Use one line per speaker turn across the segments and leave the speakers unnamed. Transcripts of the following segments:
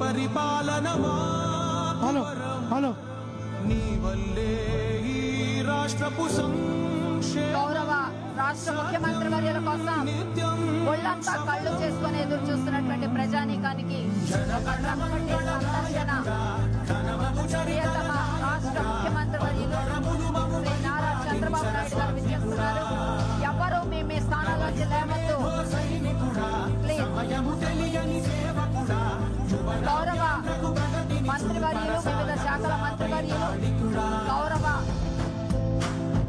పరిపాలన
hello hello.
నీ వల్లే ఈ రాష్ట్రపు
గౌరవ రాష్ట్ర ముఖ్యమంత్రి వర్యుల కోసం ఒళ్ళంతా కళ్ళు చేసుకుని ఎదురు చూస్తున్నటువంటి ప్రజానీకానికి రాష్ట్ర ముఖ్యమంత్రి వర్యులు నారా చంద్రబాబు నాయుడు గారు విచ్చేస్తున్నారు ఎవరు మీ మీ స్థానాల్లోంచి గౌరవ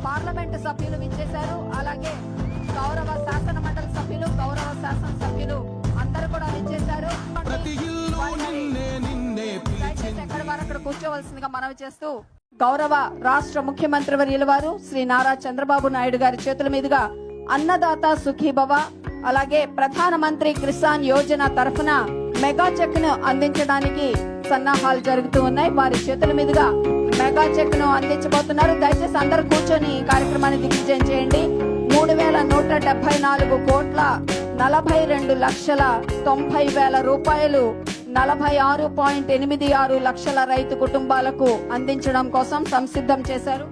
పార్లమెంటు సభ్యులు విచ్చేశారు. అలాగే గౌరవ శాసన మండలి సభ్యులు గౌరవ శాసన సభ్యులు అందరూ కూడా విచ్చేశారు. ఎక్కడ వారు అక్కడ కూర్చోవలసిందిగా మనవి చేస్తూ గౌరవ రాష్ట్ర ముఖ్యమంత్రి వర్యుల వారు శ్రీ నారా చంద్రబాబు నాయుడు గారి చేతుల మీదుగా అన్నదాత సుఖీభవ అలాగే ప్రధానమంత్రి కిసాన్ యోజన తరఫున మెగా చెక్ను అందించడానికి సన్నాహాలు జరుగుతూ ఉన్నాయి. వారి చేతుల మీదుగా మెగా చెక్ను అందించబోతున్నారు. దయచేసి అందరూ కూర్చొని ఈ కార్యక్రమాన్ని దిగ్విజయం చేయండి. మూడు వేల నూట డెబ్బై నాలుగు కోట్ల నలభై రెండు లక్షల తొంభై వేల రూపాయలు నలభై ఆరు పాయింట్ ఎనిమిది ఆరు లక్షల రైతు కుటుంబాలకు అందించడం కోసం సంసిద్ధం చేశారు.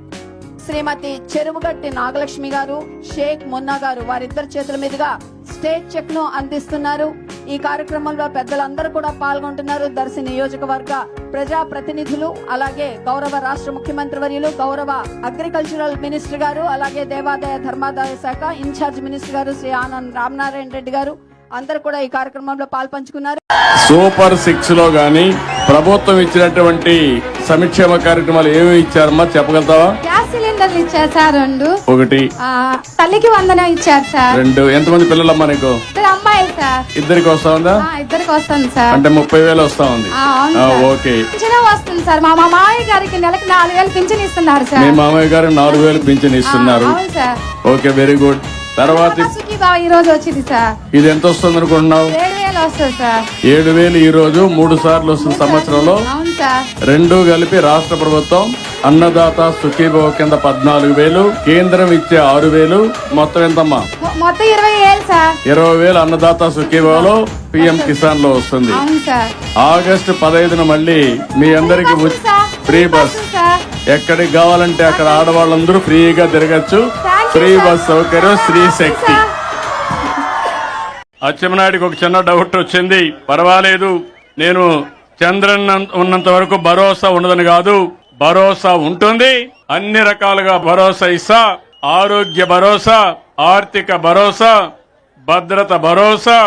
శ్రీమతి చెరువుగట్టి నాగలక్ష్మి గారు షేక్ మున్నా గారు వారిద్దరి చేతుల మీదుగా స్టేట్ చెక్ను అందిస్తున్నారు. ఈ కార్యక్రమంలో పెద్దలందరూ కూడా పాల్గొంటున్నారు. దర్శి నియోజకవర్గ ప్రజా ప్రతినిధులు అలాగే గౌరవ రాష్ట్ర ముఖ్యమంత్రి వర్యులు గౌరవ అగ్రికల్చరల్ మినిస్టర్ గారు అలాగే దేవాదాయ ధర్మాదాయ శాఖ ఇన్ఛార్జ్ మినిస్టర్ గారు శ్రీ ఆనంద్ రామనారాయణ రెడ్డి గారు. అందరూ కూడా ఈ కార్యక్రమంలో పాల్పంచుకున్నారు.
సూపర్ సిక్స్లో గాని ప్రభుత్వం ఇచ్చినటువంటి సంక్షేమ కార్యక్రమాలు ఏమి ఇచ్చారమ్మా చెప్పగలుగుతావా?
గ్యాస్ సిలిండర్లు ఇచ్చారు సార్ రెండు.
ఒకటి.
ఆ, తల్లికి వందనం ఇచ్చారు సార్.
రెండు. ఎంతమంది పిల్లలమ్మా నీకు?
అమ్మాయిలు సార్
ఇద్దరికి వస్తా ఉందా?
ఇద్దరికి వస్తుంది సార్.
అంటే ముప్పై వేలు వస్తా ఉంది. ఓకే.
పింఛను వస్తుంది సార్. మా మా మామయ్య గారికి నెలకి నాలుగు వేలు పింఛన్ ఇస్తున్నారు
మీ
సార్
మామయ్య గారు నాలుగు వేలు పింఛన్ ఇస్తున్నారు. Okay very good. తర్వాత
ఈ రోజు వచ్చింది సార్.
ఇది ఎంత వస్తుంది అనుకుంటున్నావు?
ఏడు వేలు
ఈ రోజు మూడు సార్లు వస్తుంది సంవత్సరంలో.
సార్
రెండు కలిపి రాష్ట్ర ప్రభుత్వం అన్నదాత సుఖీభవ కింద పద్నాలుగు వేలు కేంద్రం ఇచ్చే ఆరు వేలు. మొత్తం ఎంతమ్మా?
మొత్తం ఇరవై వేలు సార్.
ఇరవై వేలు అన్నదాత సుఖీభవలో పిఎం కిసాన్లో వస్తుంది.
అవును సార్.
ఆగస్టు పదహైదున మళ్ళీ మీ అందరికి ఫ్రీ బస్. ఎక్కడికి కావాలంటే అక్కడ ఆడవాళ్ళందరూ ఫ్రీగా తిరగచ్చు. ఫ్రీ. బస్ సౌకర్యం స్త్రీ శక్తి.
సార్.
అచ్చెన్నాయుడికి ఒక చిన్న డౌట్ వచ్చింది. పర్వాలేదు. నేను చంద్రన్ ఉన్నంత వరకు భరోసా ఉండదని కాదు భరోసా ఉంటుంది. అన్ని రకాలుగా భరోసా ఇస్తా. ఆరోగ్య భరోసా ఆర్థిక భరోసా భద్రత భరోసా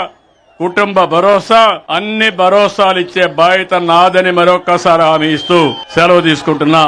కుటుంబ భరోసా అన్ని భరోసాలు ఇచ్చే బాధ్యత నాదని మరొక్కసారి హామీ ఇస్తూ సెలవు తీసుకుంటున్నా.